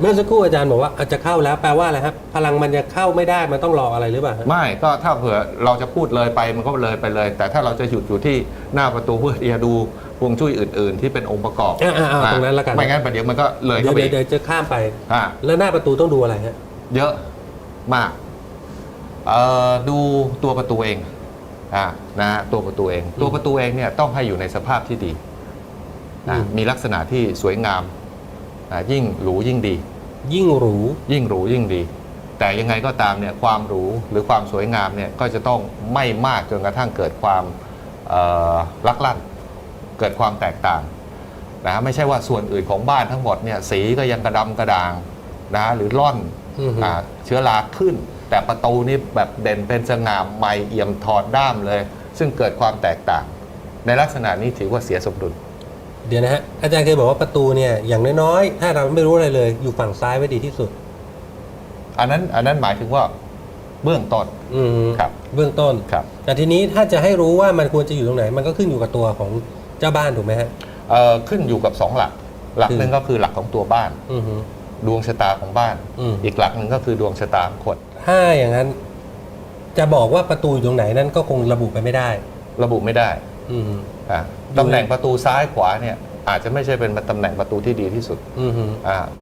เมื่อสักครู่อาจารย์บอกว่าอาจจะเข้าแล้วแปลว่าอะไรครับพลังมันจะเข้าไม่ได้มันต้องรออะไรหรือเปล่าฮะไม่ก็ถ้าเผื่อเราจะพูดเลยไปมันก็เลยไปเลย แต่ถ้าเราจะหยุดอยู่ที่หน้าประตูเพื่อที่จะดูฮวงจุ้ยอื่น ๆ ที่เป็นองค์ประกอบอ่าอ่าอ่าตรงนั้นละกันไม่งั้นประเดี๋ยวมันก็เลยเดี๋ยเข้าวไปเดี๋ยวอีกเดี๋ยวจะข้ามไป อ่าแล้วหน้าประตูต้องดูอะไรฮะเยอะมากเอ่อดูตัวประตูเองอ่านะฮะตัวประตูเอง ตัวประตูเองเนี่ยต้องให้อยู่ในสภาพที่ดีนะอืมมีลักษณะที่สวยงาม อ่ายิ่งหรูยิ่งดี ยิ่งหรู ยิ่งหรูยิ่งดี แต่ยังไงก็ตามเนี่ยความหรูหรือความสวยงามเนี่ยก็จะต้องไม่มากจนกระทั่งเกิดความเอ่อลักลั่น เกิดความแตกต่างนะฮะไม่ใช่ว่าส่วนอื่นของบ้านทั้งหมดเนี่ยสีก็ยังกระดำกระด่างนะฮะหรือร่อนอือฮึอ่าเชื้อราขึ้น แต่ประตูนี่แบบเด่นเป็นสง่าใหม่เอี่ยมถอดด้ามเลย ซึ่งเกิดความแตกต่าง ในลักษณะนี้ถือว่าเสียสมดุล เดี๋ยวนะฮะอาจารย์เคยบอกว่าประตูเนี่ยอย่างน้อยๆถ้าเราไม่รู้อะไรเลย อยู่ฝั่งซ้ายไว้ดีที่สุด อันนั้นอันนั้นหมายถึงว่าเบื้องต้น อืมครับเบื้องต้นครับ แต่ทีนี้ถ้าจะให้รู้ว่ามันควรจะอยู่ตรงไหน มันก็ขึ้นอยู่กับตัวของเจ้าบ้านถูกไหมฮะ เอ่อขึ้นอยู่กับสองหลัก หลักคือหนึ่งก็คือหลักของตัวบ้าน อือฮึ ดวงชะตาของบ้าน อืม อีกหลักหนึ่งก็คือดวงชะตาของคนถ้าอย่างนั้น จะบอกว่าประตูอยู่ตรงไหนนั่นก็คงระบุไปไม่ได้ ระบุไม่ได้ อืมอะอยู่ตำแหน่งประตูซ้ายขวาเนี่ยอาจจะไม่ใช่เป็นตำแหน่งประตูที่ดีที่สุดอือฮึอ่า